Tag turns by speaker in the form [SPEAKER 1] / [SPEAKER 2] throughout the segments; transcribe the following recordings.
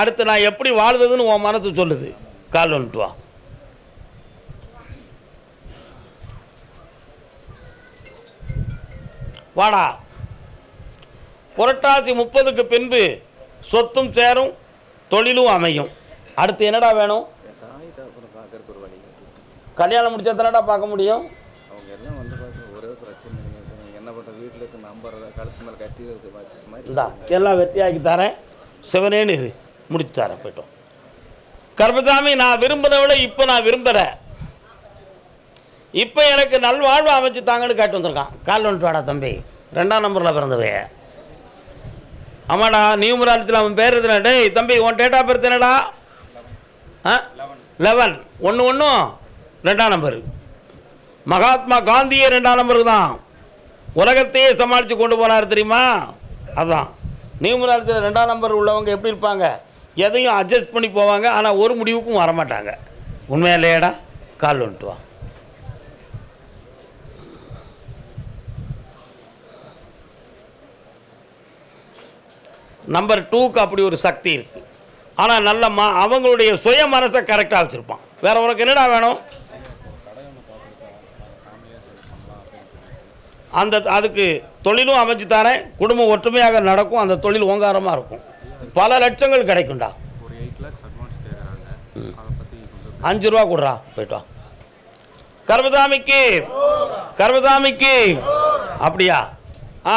[SPEAKER 1] அடுத்து நான் எப்படி வாழுதுன்னு உன் மனசு சொல்லுது. கால் வந்துட்டு வா. வாடா. புரட்டாசி முப்பதுக்கு பின்பு சொத்தும் சேரும் தொழிலும் அமையும். அடுத்து என்னடா வேணும்? கல்யாணம் முடிச்சா தானடா பார்க்க முடியும்?
[SPEAKER 2] அவங்க எல்லாம் வந்து ஒரே பிரச்சனை. என்ன பண்ணுற வீட்டில் இருக்க நம்பர் கழுத்து மேலே கட்டி
[SPEAKER 1] இந்தா எல்லாம் வெட்டியாக்கி தரேன். சிவனேன்னு முடித்து தர போயிட்டோம். கர்மசாமி நான் விரும்புறதை விட இப்போ நான் விரும்புகிறேன் இப்போ எனக்கு நல்வாழ்வு அமைச்சு தாங்கன்னு கேட்டு வந்திருக்கான். கால் வந்துட்டு வாடா தம்பி. ரெண்டாம் நம்பரில் பிறந்தவைய ஆமாடா நியூ முராலத்தில் அவன் பேர் எதுனா? டேய் தம்பி உன் டேட் ஆஃப் பர்த் என்னடா? ஆ? லெவன் ஒன்று ஒன்றும் ரெண்டாம் நம்பரு. மகாத்மா காந்தியே ரெண்டாம் நம்பருக்கு தான். உலகத்தையே சமாளித்து கொண்டு போனார் தெரியுமா? அதான். நியூமராலஜியில் ரெண்டாம் நம்பர் உள்ளவங்க எப்படி இருப்பாங்க? எதையும் அட்ஜஸ்ட் பண்ணி போவாங்க ஆனால் ஒரு முடிவுக்கும் வரமாட்டாங்க. உண்மையாக இல்லையாடா கால் வந்துட்டு வா. நம்பர் டூக்கு அப்படி ஒரு சக்தி இருக்குது ஆனால் நல்ல மா அவங்களுடைய சுய மனசை கரெக்டாக வச்சுருப்பான். வேறு உனக்கு என்னடா வேணும்? அந்த அதுக்கு தொழிலும் அமைச்சு தரேன் குடும்பம் ஒற்றுமையாக நடக்கும் அந்த தொழில் ஓங்காரமாக இருக்கும். பல லட்சங்கள் கிடைக்கும்டா.
[SPEAKER 2] ஒரு எயிட் லேக்ஸ் அட்வான்ஸ் கேட்குறாங்க அதை பற்றி கொஞ்சம்
[SPEAKER 1] அஞ்சு ரூபா கொடுறா. போயிட்டு வா. கர்மசாமிக்கு கர்மசாமிக்கு அப்படியா? ஆ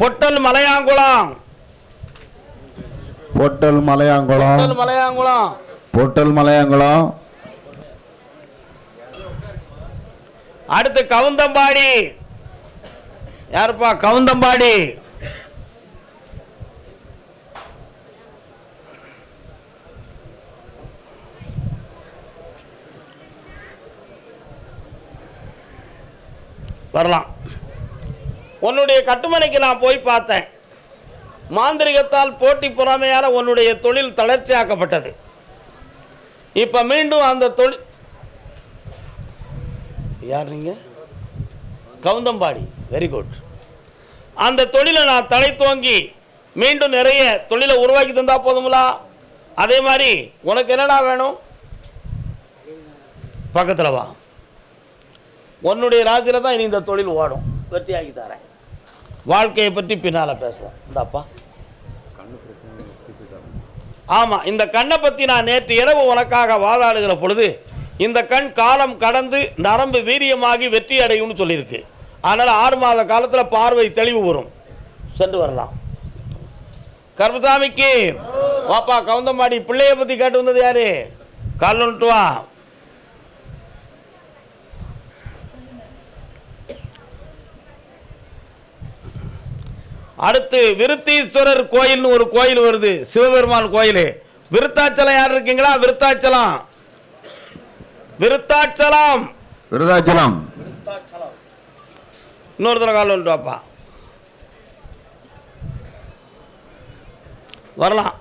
[SPEAKER 1] பொட்டல் மலையாங்குளம்.
[SPEAKER 3] பொட்டல் மலையாங்குளம்.
[SPEAKER 1] பொட்டல் மலையாங்குளம்.
[SPEAKER 3] பொட்டல் மலையாங்குளம்.
[SPEAKER 1] அடுத்து கவுந்தம்பாடி. யாருப்பா? கவுந்தம்பாடி. வரலாம். உன்னுடைய கட்டுமனைக்கு நான் போய் பார்த்தேன். மாந்திரிகத்தால் போட்டி பொறாமையால் உன்னுடைய தொழில் தளர்ச்சியாக்கப்பட்டது. இப்போ மீண்டும் அந்த தொழில் யார் நீங்கள் கவுந்தம்பாடி. வெரி குட் அந்த தொழிலை நான் தலை துவங்கி மீண்டும் நிறைய தொழிலை உருவாக்கி தந்தால் போதுங்களா அதே மாதிரி உனக்கு என்னடா வேணும்? பக்கத்தில் வா. உன்னுடைய ராஜில தான் இனி இந்த தொழில் ஓடும். வெற்றியாக்கி தரேன். வாழ்க்கையை பற்றி பின்னால் பேசுவோம். இந்தாப்பா. ஆமாம் இந்த கண்ணை பற்றி நான் நேற்று இரவு உனக்காக வாதாடுகிற பொழுது இந்த கண் காலம் கடந்து நரம்பு வீரியமாகி வெற்றி அடையும்னு சொல்லியிருக்கு. அதனால் ஆறு மாத காலத்தில் பார்வை தெளிவு வரும். சென்று வரலாம். கருப்பசாமிக்கு வாப்பா கவுந்தம்பாடி பிள்ளைய பற்றி கேட்டு வந்தது யாரு? கால் வா. அடுத்து விருத்தீஸ்வரர் கோயில்னு ஒரு கோயில் வருது சிவபெருமான் கோயில். விருத்தாச்சலம் யார் இருக்கீங்களா? விருத்தாச்சலம். விருத்தாச்சலம்.
[SPEAKER 3] விருதாச்சலம்
[SPEAKER 1] இன்னொரு தடவை கால் வந்துட்டு வாப்பா. வரலாம்.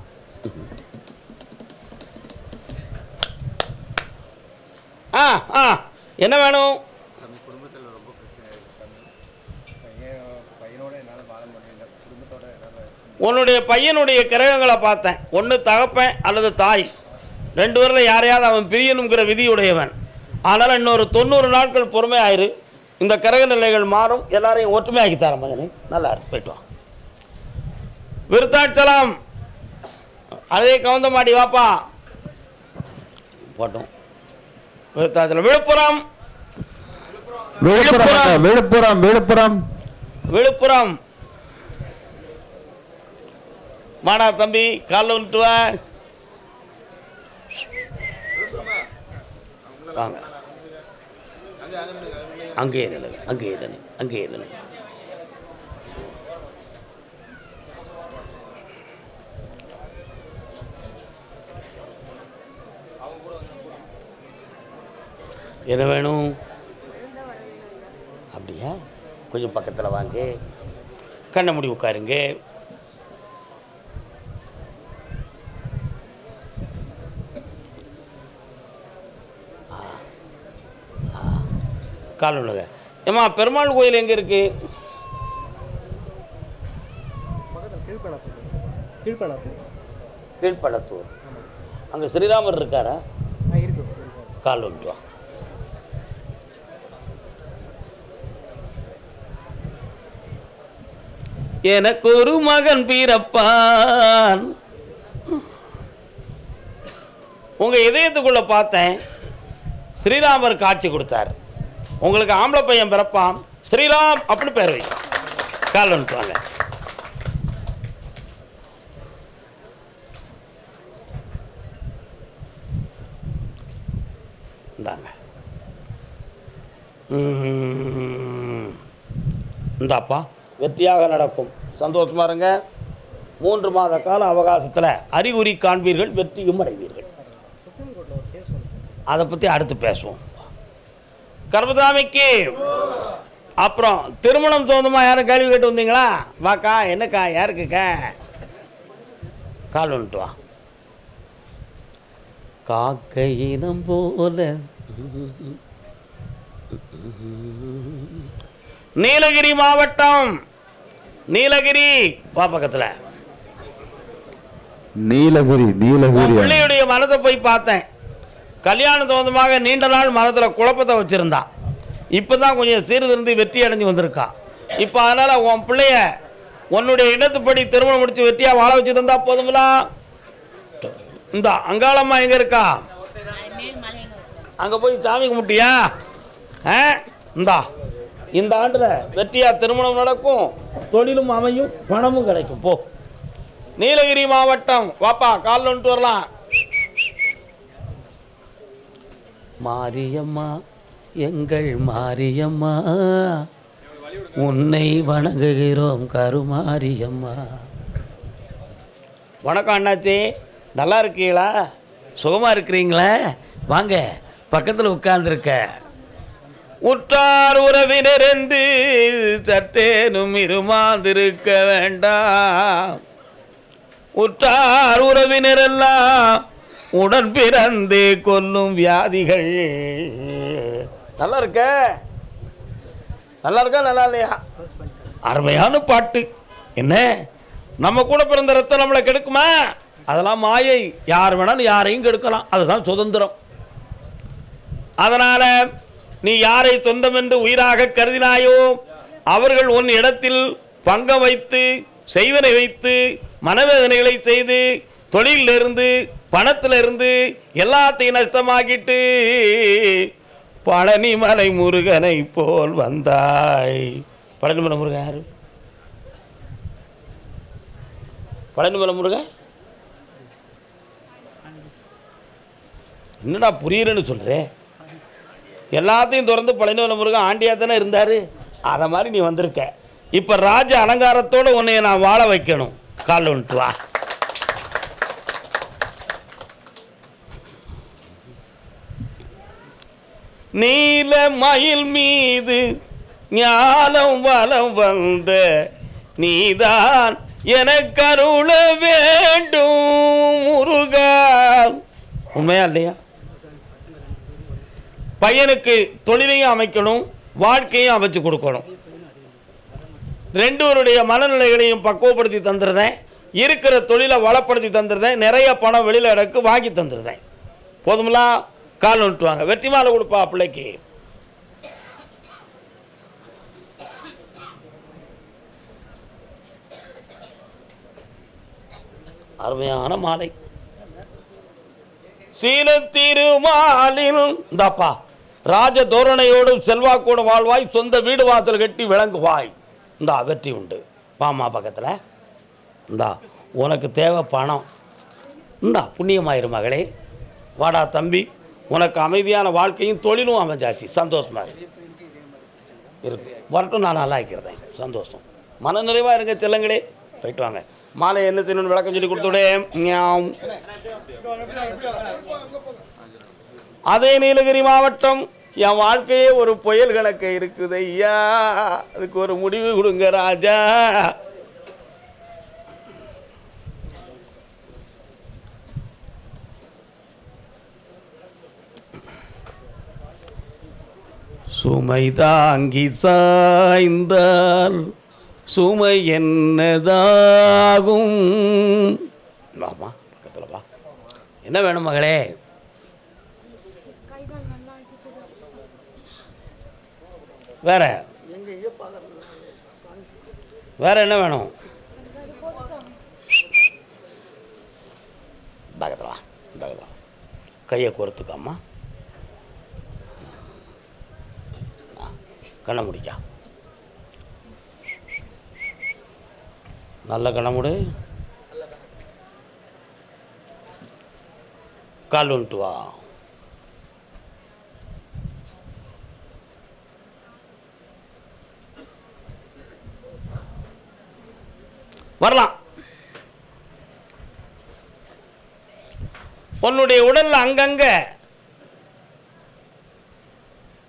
[SPEAKER 1] ஆ ஆ. என்ன வேணும்
[SPEAKER 2] சாமி குடும்பத்தில் ரொம்ப பிரச்சனை இருக்குது சாமி பையன் பையனோட என்னால் வாழ முடியல குடும்பத்தோட என்னால்
[SPEAKER 1] உன்னுடைய பையனுடைய கிரகங்களை பார்த்தேன். ஒன்று தகப்பன் அல்லது தாய். ரெண்டு பேரில் யாரையாவது அவன் பிரியணுங்கிற விதியுடையவன். அதனால் இன்னொரு தொண்ணூறு நாட்கள் பொறுமை ஆயிரு இந்த கிரக நிலைகள் மாறும். எல்லாரையும் ஒற்றுமையாக்கி தரேன் மகனே. நல்லா போயிட்டு வா. விருத்தாச்சலம். அதே கவுந்தமாடி வாப்பா. போட்டோம். விருத்தாச்சலம். விழுப்புரம்.
[SPEAKER 3] விழுப்புரம் விழுப்புரம் விழுப்புரம்.
[SPEAKER 1] விழுப்புரம். வாடா தம்பி காலைல வந்துட்டு வா. வாங்க. அங்கேயே நில்லுங்க அங்கேயே நில்லுங்க அங்கேயே நில்லுங்க என்ன வேணும்? அப்படியா? கொஞ்சம் பக்கத்தில் வாங்க. கண்ணை முடி உட்காருங்க. கால் ஒண்ணுங்க ஏம்மா பெருமாள் கோயில் எங்கே இருக்கு?
[SPEAKER 4] பக்கத்தில் கீழ்பேனாத்தூர் கீழ்பேனாத்தூர்
[SPEAKER 1] கீழ்ப்பழத்தூர் அங்கே ஸ்ரீராமர் இருக்காரா? கால் வந்துட்டு எனக்கு ஒரு மகன் பிறப்பான். உங்க இதயத்துக்குள்ள பார்த்தேன் ஸ்ரீராமர் காட்சி கொடுத்தார். உங்களுக்கு ஆம்பளை பையன் பிறப்பான். ஸ்ரீராம் அப்படின்னு பேர் வை. கால் அனுப்புவாங்க இந்தாங்க. இந்தாப்பா. வெற்றியாக நடக்கும். சந்தோஷமா இருங்க. மூன்று மாத கால அவகாசத்தில் அறிகுறி காண்பீர்கள் வெற்றியும் அடைவீர்கள். அதை பற்றி அடுத்து பேசுவோம். கர்மசாமிக்கு அப்புறம் திருமணம் சொந்தமா யாரும் கேள்வி கேட்டு வந்தீங்களா? வாக்கா என்னக்கா யாருக்குக்கா? கால் வந்துட்டு வா. காக்கை இனம் போல. நீலகிரி மாவட்டம். நீலகிரி வா பக்கத்தில்.
[SPEAKER 3] நீலகிரி நீலகிரி.
[SPEAKER 1] பிள்ளையுடைய மனதை போய் பார்த்தேன். கல்யாண சம்பந்தமாக நீண்ட நாள் மனத்தில் குழப்பத்தை வச்சுருந்தா. இப்போ தான் கொஞ்சம் சீர்திருந்து வெற்றி அடைஞ்சு வந்திருக்கா. இப்போ அதனால் உன் பிள்ளைய உன்னுடைய இடத்துப்படி திருமணம் முடித்து வெற்றியாக வாழ வச்சு தந்தா போதுங்களா இந்த அங்காளம்மா எங்கே இருக்கா? அங்கே போய் சாமி கும்பிட்டியா? ஆ? இந்தா இந்த ஆண்டில் வெற்றியாக திருமணம் நடக்கும். தொழிலும் அமையும் பணமும் கிடைக்கும். போ. நீலகிரி மாவட்டம். வாப்பா கால் வந்துட்டு வரலாம். மாரியம்மா எங்கள் மாரியம்மா உன்னை வணங்குகிறோம் கருமாரியம்மா. வணக்கம் அண்ணாச்சி நல்லா இருக்கீங்களா? சுகமாக இருக்கிறீங்களா? வாங்க பக்கத்தில் உட்கார்ந்துருக்க. உற்றார் உறவினர் என்று சட்டேனும் இருமாந்திருக்க வேண்டாம். உற்றார் உறவினரெல்லாம் உடன் பிறந்து கொல்லும் வியாதிகள். நல்லா இருக்க? நல்லா இருக்கா நல்லா இல்லையா? அருமையான பாட்டு. என்ன? நம்ம கூட பிறந்த ரத்தம் நம்மளை கெடுக்குமா? அதெல்லாம் மாயை. யார் வேணாலும் யாரையும் கெடுக்கலாம். அதுதான் சுதந்திரம். அதனால் நீ யாரை சொந்தம் என்று உயிராக கருதினாயோ அவர்கள் உன் இடத்தில் பங்கம் வைத்து செய்வனை வைத்து மனவேதனைகளை செய்து தொழிலிருந்து பணத்திலிருந்து எல்லாத்தையும் நஷ்டமாக்கிட்டு பழனிமலை முருகனை போல் வந்தாய். பழனிமலை முருகன் யாரு? பழனிமலை முருகன்? என்னடா புரியலன்னு சொல்கிறேன் எல்லாத்தையும் திறந்து பழனிமலை முருகன் ஆண்டியாக தானே இருந்தார்? அதை மாதிரி நீ வந்திருக்க. இப்போ ராஜ அலங்காரத்தோடு உன்னை நான் வாழ வைக்கணும். காலில் வந்துட்டு வா. நீல மயில் மீது ஞானம் வலம் வந்த நீதான் எனக்கு அருள வேண்டும் முருகா. உண்மையா இல்லையா? பையனுக்கு தொழிலையும் அமைக்கணும் வாழ்க்கையும் அமைச்சு கொடுக்கணும். ரெண்டுவருடைய மனநிலைகளையும் பக்குவப்படுத்தி தந்துருந்தேன் இருக்கிற தொழிலை வளப்படுத்தி தந்துருந்தேன் நிறைய பணம் வெளியில் எனக்கு வாங்கி தந்துருந்தேன் போதுங்களா கால் வந்துட்டுவாங்க வெற்றி மாலை கொடுப்பா பிள்ளைக்கு. அருமையான மாலை. சீன திருமாலில் இந்தாப்பா ராஜ தோரணையோடும் செல்வாக்கோடு வாழ்வாய் சொந்த வீடு வாசல் கட்டி விளங்குவாய். இந்தா வெற்றி உண்டு. பாமா பக்கத்தில். இந்தா உனக்கு தேவை பணம். இந்தா புண்ணியமாயிரு மகளே. வாடா தம்பி. உனக்கு அமைதியான வாழ்க்கையும் தொழிலும் அமைஞ்சாச்சு. சந்தோஷமாக இருக்கு வரட்டும் நான் நல்லா இருக்கிறேன். சந்தோஷம். மன நிறைவாக இருங்க செல்லங்களே. போயிட்டு வாங்க. மாலை என்ன தின்னு விளக்கம் சொல்லி கொடுத்துடேன் அதே நீலகிரி மாவட்டம். என் வாழ்க்கையே ஒரு புயல் கணக்கு இருக்குது ஐயா. அதுக்கு ஒரு முடிவு கொடுங்க ராஜா. சுமை தாங்கி சாய்ந்தால் சுமை என்னதாகும்? ஆமா என்ன வேணும் மகளே? வேற? வேற என்ன வேணும்? பக்கத்தில் வா பக்கத்தில் வா. கையை கோர்த்துக்காம்மா. கண்ணை முடிக்கா நல்ல கண்ணை மூடு கால் வந்துட்டு வா. வரலாம். உன்னுடைய உடலில் அங்கங்க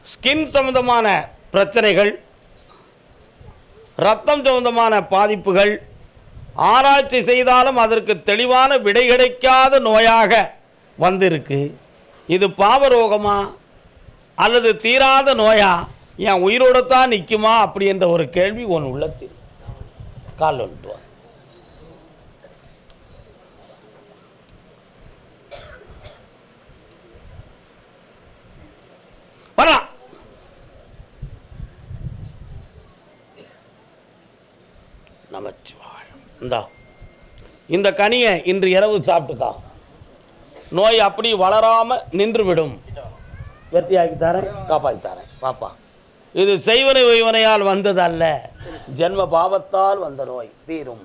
[SPEAKER 1] ஸ்கின் சம்பந்தமான பிரச்சனைகள் ரத்தம் சம்பந்தமான பாதிப்புகள் ஆராய்ச்சி செய்தாலும் அதற்கு தெளிவான விடை கிடைக்காத நோயாக வந்திருக்கு. இது பாவரோகமா அல்லது தீராத நோயா? என் உயிரோடு தான் நிற்குமா அப்படி என்ற ஒரு கேள்வி உன் உள்ளத்தில். கால் வந்துட்டு வா வரலாம் நமச்சிவாயம் இந்தா. இந்த கனியை இன்று இரவு சாப்பிட்டுக்கா. நோய் அப்படி வளராமல் நின்றுவிடும். வெற்றியாக்கி தரேன் காப்பாற்றி தரேன் பாப்பா இது செய்வனை ஒய்வனையால் வந்தது அல்ல ஜென்ம பாவத்தால் வந்த நோய் தீரும்.